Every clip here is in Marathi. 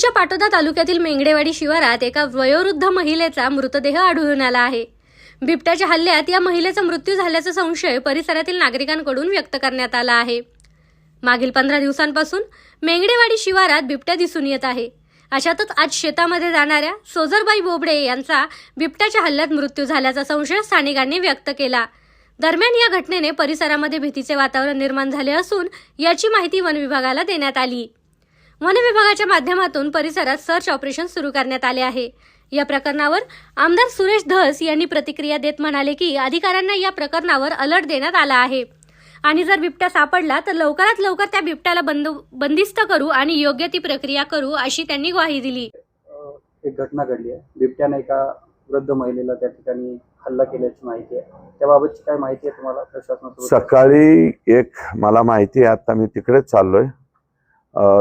बीडच्या पाटोदा तालुक्यातील मेंगडेवाडी शिवारात एका वयोवृद्ध महिलेचा मृतदेह आढळून आला आहे. बिबट्याच्या हल्ल्यात या महिलेचा मृत्यू झाल्याचा संशय परिसरातील नागरिकांकडून व्यक्त करण्यात आला आहे. मागील पंधरा दिवसांपासून मेंगडेवाडी शिवारात बिबट्या दिसून येत आहे. अशातच आज शेतामध्ये जाणाऱ्या सोजरबाई बोबडे यांचा बिबट्याच्या हल्ल्यात मृत्यू झाल्याचा संशय स्थानिकांनी व्यक्त केला. दरम्यान या घटनेने परिसरामध्ये भीतीचे वातावरण निर्माण झाले असून याची माहिती वन विभागाला देण्यात आली. वन विभागाच्या माध्यमातून परिसरात सर्च ऑपरेशन सुरू करण्यात आले आहे. या प्रकरणावर आमदार सुरेश धस यांनी प्रतिक्रिया देत म्हणाले की अधिकाऱ्यांना या प्रकरणावर अलर्ट देण्यात आला आहे. आणि जर बिबट्या सापडला तर लवकरात लवकर त्या बिबट्याला बंद बंदिस्त करू आणि योग्य ती प्रक्रिया करू अशी त्यांनी ग्वाही दिली. एक घटना घडली आहे. बिबट्याने एका वृद्ध महिलेला त्या ठिकाणी हल्ला केल्याची माहिती आहे. त्याबाबतची काय माहिती आहे तुम्हाला सकाळी एक मला माहिती आहे आता मी तिकडेच चाललोय.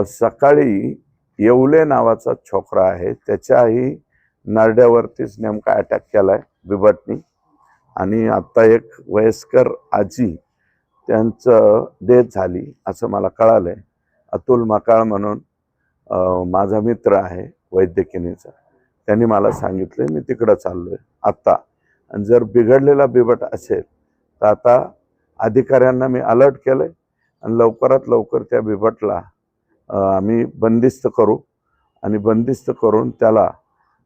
सकाळी येवले नावाचा छोकरा आहे. त्याच्याही नरड्यावरतीच नेमका अटॅक केला आहे बिबटनी आणि आत्ता एक वयस्कर आजी त्यांचं डेथ झाली असं मला कळालं आहे अतुल मकाळ म्हणून माझा मित्र आहे वैद्यकिनीचा. त्यांनी मला सांगितलं मी तिकडं चाललो आहे आत्ता आणि जर बिघडलेला बिबट असेल तर आता अधिकाऱ्यांना मी अलर्ट केलं आहे आणि लवकरात लवकर त्या बिबटला आम्ही बंदिस्त करू आणि बंदिस्त करून त्याला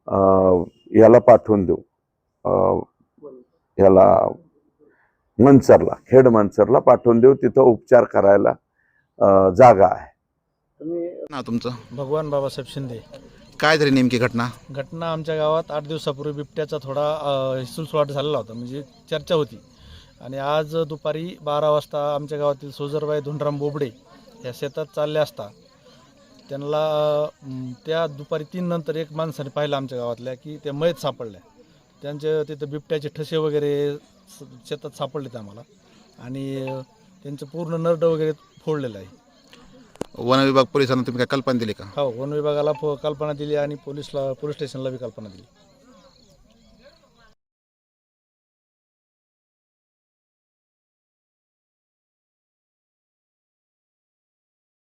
अ, याला पाठवून देऊ. अ, याला मनसरला खेड मनसरला पाठवून देऊ. तिथं उपचार करायला जागा आहे. तुम्ही ना तुमचं? भगवान बाबासाहेब शिंदे. काय तरी नेमकी घटना? घटना आमच्या गावात आठ दिवसापूर्वी बिबट्याचा थोडा हिसूलसुलाट झालेला होता. म्हणजे चर्चा होती. आणि आज दुपारी बारा वाजता आमच्या गावातील सोजरबाई धुंडराम बोबडे या शेतात चालले असता त्यांना त्या दुपारी तीन नंतर एक माणसाने पाहिलं आमच्या गावातल्या की त्या मयत सापडल्या. त्यांचे तिथं बिबट्याचे ठसे वगैरे शेतात सापडलेत आम्हाला. आणि त्यांचं पूर्ण नरड वगैरे फोडलेलं आहे. वन विभाग पोलिसांना तुम्ही काय कल्पना दिली का? हो वन विभागाला फ- कल्पना दिली आणि पोलीसला पोलीस स्टेशनला बी कल्पना दिली.